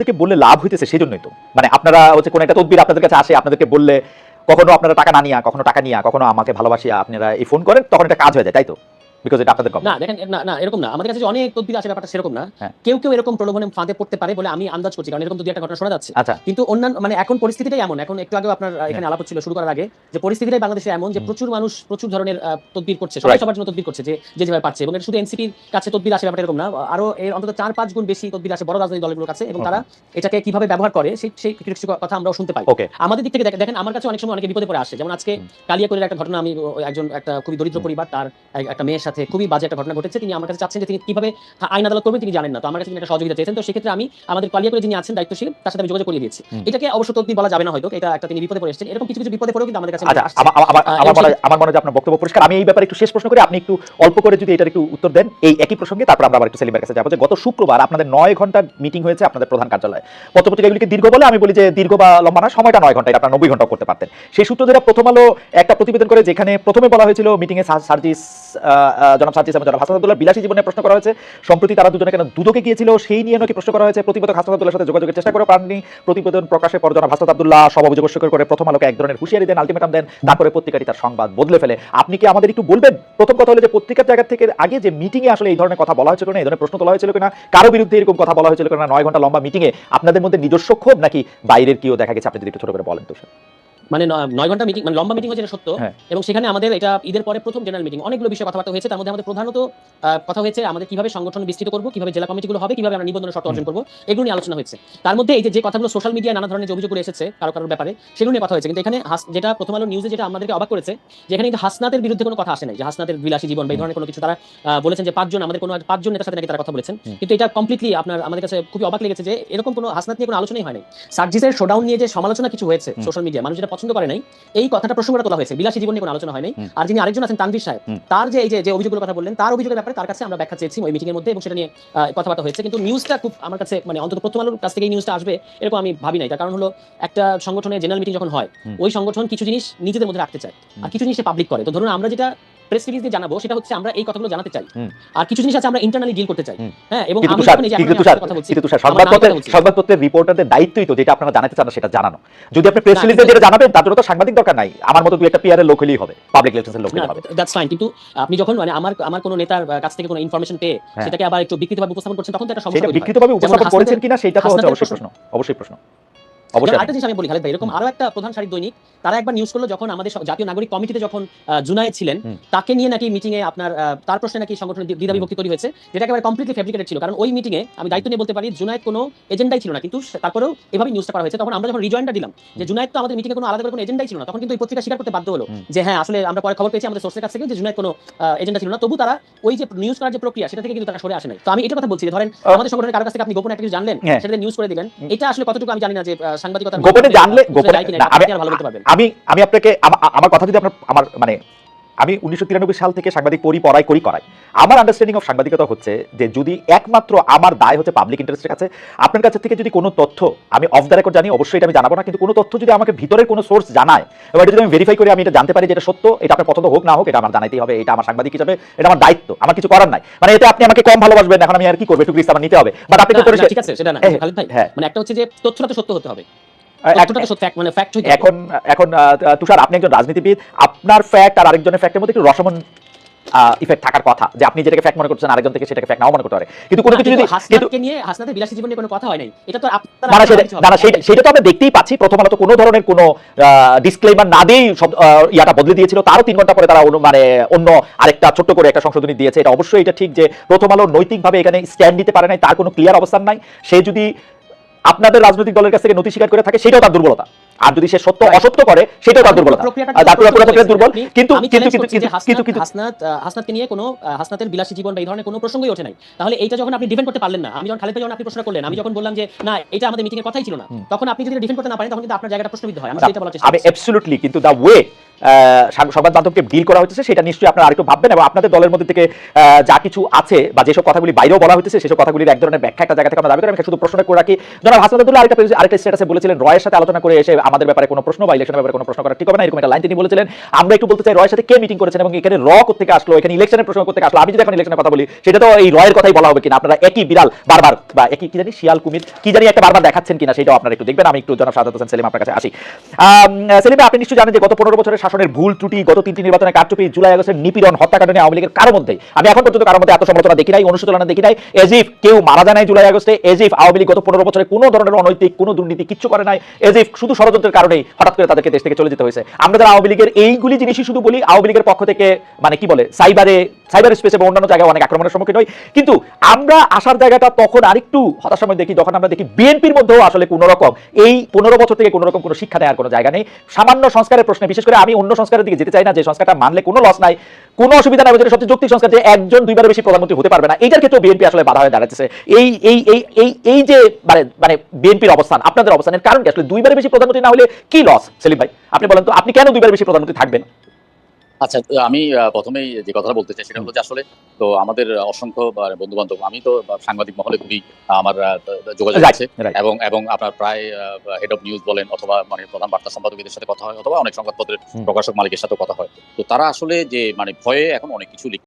থেকে বললে লাভ হইতেছে সেই জন্যই তো। মানে আপনারা হচ্ছে কোনো একটা তদবির আপনাদের কাছে আসে, আপনাদেরকে বললে কখনো আপনারা টাকা না নিয়া, কখনো টাকা নিয়া, কখনো আমাকে ভালোবাসিয়া আপনারা এই ফোন করেন, তখন একটা কাজ হয়ে যায়, তাই তো? বিকজ এটা আপনাদের না দেখেন না না এরকম না। আমাদের কাছে যে অনেক তদবির আছে ব্যাপারটা সেরকম না। হ্যাঁ। কেউ কেউ এরকম প্রলোভনে ফাঁদে পড়তে পারে বলে আমি আন্দাজ করছি কারণ এরকম তো একটা ঘটনা শোনা যাচ্ছে। আচ্ছা। কিন্তু অন্যান্য মানে এখন পরিস্থিতিটাই এমন। এখন একটু আপনার এখানে আলাপ ছিল শুরু করার আগে যে পরিস্থিতিটাই বাংলাদেশে এমন যে প্রচুর মানুষ প্রচুর ধরনের তদবির করছে সবাই সবার জন্য তদবির করছে যে যে যেভাবে পারছে। এবং এটা শুধু এনসিপির কাছে তদবির আসে ব্যাপারটা এরকম না। আরও এর অন্তত চার পাঁচ গুণ বেশি তদবির আসে বড় রাজনৈতিক দলগুলোর কাছে এবং তারা এটাকে কীভাবে ব্যবহার করে সেই সেই কিছু কথা আমরাও শুনতে পাই। আমাদের দিক থেকে দেখেন- আমার কাছে অনেক সময় অনেকে বিপদে পড়ে আসে। যেমন আজকে কালিয়াকৈরের একটা ঘটনা আমি একজন একটা খুবই দরিদ্র পরিবার তার এক- একটা মেয়ের সাথে খুবই বাজে একটা ঘটনা ঘটেছে। তিনি আমার কাছে চাচ্ছেন যে তিনি কীভাবে আইন আদালত করবেন তিনি জানেন না। তো আমার কাছে একটা সহযোগিতা চেয়েছেন। তো সেক্ষেত্রে আমি আমাদের কালিয়াকৈরে যিনি আছেন দায়িত্বশীল তার সাথে আমি যোগাযোগ করিয়ে দিয়েছি। এটাকে অবশ্য তদবির বলা যাবে না হয়তো এটা একটা তিনি বিপদে পড়ে এসেছেন। এরকম কিছু কিছু বিপদে পড়েও কিন্তু আমাদের কাছে আচ্ছা আমার মনে হয়- আপনার বক্তব্য পরিষ্কার। আমি এই ব্যাপারে একটু শেষ প্রশ্ন করি। আপনি একটু অল্প করে যদি এটার একটু উত্তর দেন এই একই প্রসঙ্গে তারপর আমরা আবার একটু সেলিমের কাছে যাব যে গত শুক্রবার আপনাদের নয় ঘণ্টার মিটিং হয়েছে আপনাদের প্রধান কার্যালয়ে। পত্রপত্রিকাগুলিকে দীর্ঘ বলে আমি বলি যে দীর্ঘ বা লম্বা না সময়টা নয় ঘণ্টা এটা আপনারা নব্বই ঘন্টাও করতে পারতেন। সেই সূত্র যেটা প্রথম আলো একটা প্রতিবেদন করে যেখানে প্রথমে বলা হয়েছিল মিটিংয়ে সার্জিস জনাব সার্জিস এবং জনাব হাসান বিলাসী জীবনে প্রশ্ন করা হয়েছে। সম্প্রতি তারা দুজনে কেন দুদকে গিয়েছিল, সেই নিয়ে নাকি প্রশ্ন করা হয়েছে। প্রতিবেদক হাসান সাথে যোগাযোগের চেষ্টা করে পাননি প্রতিবেদন প্রকাশের পর জনাব হাসান আব্দুল্লাহ সব অভিযোগ অস্বীকার করে প্রথম আলোকে এক ধরনের হুঁশিয়ারি দেন, আলটিমেটাম দেন, তারপরে পত্রিকাটি তার সংবাদ বদলে ফেলে। আপনি কি আমাদের একটু বলবেন? প্রথম কথা হলো যে পত্রিকার জায়গা থেকে আগে যে মিটিংয়ে আসলে এই ধরনের কথা বলা হয়েছিল না এই ধরনের প্রশ্ন তোলা হয়েছিল কিনা, কারও বিরুদ্ধে এরকম কথা বলা হয়েছিল কিনা, নয় ঘণ্টা লম্বা মিটিংয়ে আপনাদের মধ্যে নিজস্ব ক্ষোভ নাকি বাইরের কেউ দেখা গেছে? আপনি যদি একটু ছোট করে বলেন তো, স্যার। মানে নয় ঘণ্টা মিটিং মানে লম্বা মিটিং হয়েছে সত্য। হ্যাঁ। এবং সেখানে আমাদের এটা ঈদের পরে প্রথম জেনারেল মিটিং অনেকগুলো বিষয়ে কথাবার্তা হয়েছে তার মধ্যে আমাদের প্রধানত কথা হয়েছে আমাদের কীভাবে সংগঠন বিস্তৃত করব কীভাবে জেলা কমিটিগুলো হবে কীভাবে আমরা নিবন্ধনের শর্ত অর্জন করব এগুলো নিয়ে আলোচনা হয়েছে। তার মধ্যে এই যে কথাগুলো সোশ্যাল মিডিয়ায় নানা ধরনের যে অভিযোগগুলো এসেছে কারও কারোর ব্যাপারে সেগুলো নিয়ে কথা হয়েছে। কিন্তু এখানে যেটা প্রথম আলো নিউজে যেটা আমাদেরকে অবাক করেছে যে এখানে কিন্তু হাসনাতের বিরুদ্ধে কোনো কথা আসে নাই যে হাসনাতের বিলাসী জীবন বা এই ধরনের কোনো কিছু তারা বলেছেন যে পাঁচজন আমাদের কোনো পাঁচজন নেতার সাথে নাকি তারা কথা বলেছেন। কিন্তু এটা কমপ্লিটলি আপনার আমাদের কাছে খুবই অবাক লেগেছে যে এরকম কোনো হাসনাত নিয়ে কোনো আলোচনাই হয় নাই। সার্জিসের শোডাউন নিয়ে যে সমালোচনা কিছু হয়েছে সোশ্যাল মিডিয়া মানুষ যেটা পছন্দ করে নাই এই কথাটা প্রসঙ্গটা তোলা হয়েছে। বিলাসী জীবন নিয়ে কোনো আলোচনা হয় নাই। আর যিনি আরেকজন আছেন তানভীর সাহেব তার যে এই যে অভিযোগগুলো কথা বললেন তার অভিযোগের ব্যাপারে তার কাছে আমরা ব্যাখ্যা চেয়েছি ওই মিটিং এর মধ্যে এবং সেটা নিয়ে কথাবার্তা হয়েছে। কিন্তু নিউজটা খুব আমার কাছে মানে অন্তত প্রথম আলোর কাছ থেকে এই নিউজটা আসবে এরকম আমি ভাবি নাই। তার কারণ হলো একটা সংগঠনের জেনারেল মিটিং যখন হয় ওই সংগঠন কিছু জিনিস নিজেদের মধ্যে রাখতে চায়। আর কিছু জিনিস পাবলিক করে। তো ধরুন আমরা যেটা প্রেস রিলিজ দিয়ে জানাব সেটা হচ্ছে আমরা এই কথাগুলো জানাতে চাই। আর কিছু জিনিস আছে আমরা ইন্টারনালি ডিল করতে চাই। হ্যাঁ এবং আমি কথা বলছি কিন্তু তুষার সংবাদপত্রের সংবাদপত্রের রিপোর্টারদের দায়িত্বই তো যেটা আপনারা জানাতে চান সেটা জানানো। যদি আপনি প্রেস রিলিজে যেটা জানাবেন তার জন্য তো সাংবাদিক দরকার নাই। আমার মতো দুই একটা পিআরের লোক হলেই হবে পাবলিক রিলেশনের লোক হলেই হবে। দ্যাটস ফাইন কিন্তু আপনি যখন মানে আমার আমার কোনো নেতার কাছ থেকে কোনো ইনফরমেশন পেয়ে হ্যাঁ। সেটাকে আবার একটু বিকৃতভাবে উপস্থাপন করছেন তখন তো একটা সমস্যা সেটা বিকৃতভাবে উপস্থাপন করেছেন কিনা সেটা তো হচ্ছে অবশ্যই প্রশ্ন অবশ্যই প্রশ্ন। অবশ্যই আরেকটা জিনিস আমি বলি খালেদ ভাই এরকম আরও একটা প্রধান সারির দৈনিক তারা একবার নিউজ করল যখন আমাদের জাতীয় নাগরিক কমিটিতে যখন জুনায়েদ ছিলেন তাকে নিয়ে নাকি মিটিং এ আপনার তার প্রশ্নে নাকি সংগঠনের দ্বিধা বিভক্তি তৈরি হয়েছে যেটা একেবারে কমপ্লিটলি ফেব্রিকেটেড ছিল। কারণ ওই মিটিং এ আমি দায়িত্ব নিয়ে বলতে পারি জুনায়েদ কোনো এজেন্ডাই ছিল না কিন্তু তারপরেও এভাবে নিউজটা করা হয়েছে। তখন আমরা যখন রিজয়েন্টটা দিলাম যে জুনায়েদ তো আমাদের মিটিং এ কোনো আলাদা করে কোনো এজেন্ডাই ছিল না তখন কিন্তু এই পত্রিকা স্বীকার করতে বাধ্য হলো যে হ্যাঁ আসলে আমরা পরে খবর পেয়েছি আমাদের সোর্সের কাছ থেকে যে জুনায়েদ কোনো এজেন্ডা ছিল না। তবু তারা ওই যে নিউজ করার যে প্রক্রিয়া সেটা থেকে কিন্তু তারা সরে আসে নাই। তো আমি এটা কথা বলছি ধরেন আমাদের সংগঠনের কারও কাছ থেকে আপনি গোপনে একটা কিছু জানলেন হ্যাঁ। সেটা নিউজ করে দিলেন এটা আসলে কতটুকু আমি জানি না যে সাংবাদিকতা গোপনে জানলে গোপনে আমি আমি আপনাকে আমার কথা যদি আপনার আমার মানে আমি উনিশশো তিরানব্বই সাল থেকে সাংবাদিক পড়ি পড়াই করি করাই। আমার আন্ডারস্ট্যান্ডিং অফ সাংবাদিকতা হচ্ছে যে যদি একমাত্র আমার দায় হচ্ছে পাবলিক ইন্টারেস্টের কাছে আপনার কাছে থেকে যদি কোনো তথ্য আমি অফ দ্য রেকর্ড জানি অবশ্যই এটা আমি জানাব না কিন্তু কোনো তথ্য যদি আমাকে ভিতরের কোনো সোর্স জানায় এবার এটা যদি আমি ভেরিফাই করি আমি এটা জানতে পারি যে এটা সত্য এটা আপনার পছন্দ হোক না হোক এটা আমার জানাইতেই হবে এটা আমার সাংবাদিক হিসাবে এটা আমার দায়িত্ব আমার কিছু করার নাই। মানে এতে আপনি আমাকে কম ভালোবাসবেন এখন আমি আর কি করব একটু আমার নিতে হবে। বাট আপনি তো ঠিক আছে সেটা না হ্যাঁ, খালিদ ভাই হ্যাঁ। মানে একটা হচ্ছে যে তথ্যটা তো সত্য হতে হবে। মানে। এখন এখন তুষার আপনি একজন রাজনীতিবিদ আপনার ফ্যাক্ট আর আরেকজনের ফ্যাক্টের মধ্যে একটু রসমন ইফেক্ট থাকার কথা যে আপনি যেটাকে ফ্যাক্ট মনে করছেন আরেকজন থেকে সেটাকে ফ্যাক্ট নাও মনে করতে পারে। কিন্তু কোনো কিছু যদি হাসনাতকে নিয়ে হাসনাতের বিলাসী জীবন নিয়ে কোনো কথা হয় নাই। এটা তো আপনারা না সেটা। সেটা তো আমরা দেখতেই পাচ্ছি। প্রথম আলো তো কোনো ধরনের কোনো ডিসক্লেমার না দিয়েই সব ইয়াটা বদলে দিয়েছিল। তারও তিন ঘণ্টা পরে তারা মানে অন্য আরেকটা ছোট্ট করে একটা সংশোধনী দিয়েছে। এটা অবশ্যই এটা ঠিক যে প্রথম আলো নৈতিকভাবে এখানে স্ট্যান্ড দিতে পারে নাই তার কোনো ক্লিয়ার অবস্থান নাই। সে যদি আপনাদের রাজনৈতিক দলের কাছ থেকে নথি স্বীকার করে থাকে সেটাও তার দুর্বলতা। আর যদি সে সত্য অসত্য করে সেটাও তার দুর্বলতা। তার পুরো দুর্বল। কিন্তু কিন্তু কিন্তু কিন্তু হাসনাত- হাসনাতকে নিয়ে কোনো হাসনাতের বিলাসী জীবন বা এই ধরনের কোনো প্রসঙ্গই ওঠে নাই। তাহলে এইটা যখন আপনি ডিফেন্ড করতে পারলেন না আমি যখন খালিদ ভাই যখন আপনি প্রশ্ন করলেন আমি যখন বললাম যে না এটা আমাদের মিটিং এর কথাই ছিল না তখন আপনি যদি ডিফেন্ড করতে না পারেন তখন কিন্তু আপনার জায়গাটা প্রশ্নবিদ্ধ হয়। আমি সেটা বলার চেষ্টা আমি করছি। অ্যাবসলিউটলি কিন্তু দ্য ওয়ে সংবাদ মাধ্যমকে ডিল করা হচ্ছে সেটা নিশ্চয়ই আপনারা আরেকটু ভাববেন এবং আপনাদের দলের মধ্যে থেকে আহ, যা কিছু আছে বা যেসব কথাগুলি বাইরেও বলা হচ্ছে সেসব কথাগুলির এক ধরনের ব্যাখ্যা একটা জায়গা থেকে আমরা দাবি করি আমি শুধু প্রশ্ন করে রাখি। জনাব হাসান আব্দুল্লাহ আরেকটা আরেকটা স্ট্যাটাসে বলেছিলেন রয়ের সাথে আলোচনা করে এসে আমাদের ব্যাপারে কোনো প্রশ্ন বা ইলেকশনের ব্যাপারে কোনো প্রশ্ন করা ঠিক হবে না, এরকম একটা লাইন তিনি বলেছিলেন। আমরা একটু বলতে চাই, রয়ের সাথে কে মিটিং করেছেন এবং এখানে র থেকে আসলো, এখানে ইলেকশনের প্রশ্ন করতে আসলো? আমি যদি এখন ইলেকশনের কথা বলি, সেটা তো এই রয়ের কথাই বলা হবে কিনা? আপনারা একই বিড়াল বারবার, বা একই কি জানি, শিয়াল, কুমির, কি জানি একটা বারবার দেখাচ্ছেন কিনা, সেটাও আপনারা একটু দেখবেন। আমি একটু জনাব সাদাত হোসেন সেলিম আপনার কাছে আসি। সেলিম আপনি নিশ্চয়ই জানেন যে গত পনেরো বছরের শাসনের ভুল ত্রুটি, গত তিনটি নির্বাচনে কারচুপি, জুলাই আগস্টের নিপীড়ন, হত্যাকাণ্ড নিয়ে আওয়ামী লীগের কারও মধ্যে, আমি এখন পর্যন্ত কারোর মধ্যে এত সমালোচনা দেখি নাই অনুশোচনা দেখি নাই এজিফ কেউ মারা যায় নাই জুলাই আগস্টে এজিফ আওয়ামী লীগ গত পনেরো বছরে কোনো ধরনের অনৈতিক, কোনো দুর্নীতি কিচ্ছু করে নাই এজিফ শুধু ষড়যন্ত্রের কারণেই হঠাৎ করে তাদেরকে দেশ থেকে চলে যেতে হয়েছে। আমরা যারা আওয়ামী লীগের এইগুলি জিনিসই শুধু বলি, আওয়ামী লীগের পক্ষ থেকে মানে কি বলে, সাইবারে, সাইবার স্পেসে বা অন্যান্য জায়গায় অনেক আক্রমণের সম্মুখীন হই। কিন্তু আমরা আসার জায়গাটা তখন আরেকটু হতাশার সময় দেখি, যখন আমরা দেখি বিএনপির মধ্যেও আসলে কোনো রকম এই পনেরো বছর থেকে কোনো রকম কোনো শিক্ষা নেওয়ার কোনো জায়গা নেই। সামান্য সংস্কারের প্রশ্নে, বিশেষ করে আমি অন্য সংস্কারের দিকে যেতে চাই না, যে সংস্কারটা মানলে কোনো লস নাই। কোনো অসুবিধা নাই সবচেয়ে যৌক্তিক সংস্কার যে একজন দুইবার বেশি প্রধানমন্ত্রী হতে পারবে না। এইটার ক্ষেত্রে বিএনপি আসলে বাধা হয়ে দাঁড়াচ্ছে। এই এই এই এই যে মানে মানে বিএনপির অবস্থান, আপনাদের অবস্থানের কারণ কি? আসলে দুইবারের বেশি প্রধানমন্ত্রী না হলে কি লস সেলিম ভাই? আপনি বলেন তো আপনি কেন দুইবার বেশি প্রধানমন্ত্রী থাকবেন? আচ্ছা আমি প্রথমেই যে কথাটা বলতে চাই সেটা হলো যে আসলে তো আমাদের অসংখ্য বন্ধু বান্ধব আমি তো সাংবাদিক মহলে খুবই আমার যোগাযোগ আছে। এবং এবং আপনার প্রায় হেড অফ নিউজ বলেন অথবা মানে প্রধান বার্তা সম্পাদকদের সাথে কথা হয় অথবা অনেক সংবাদপত্রের প্রকাশক মালিকের সাথে কথা হয়। তো তারা আসলে যে মানে ভয়ে এখন অনেক কিছু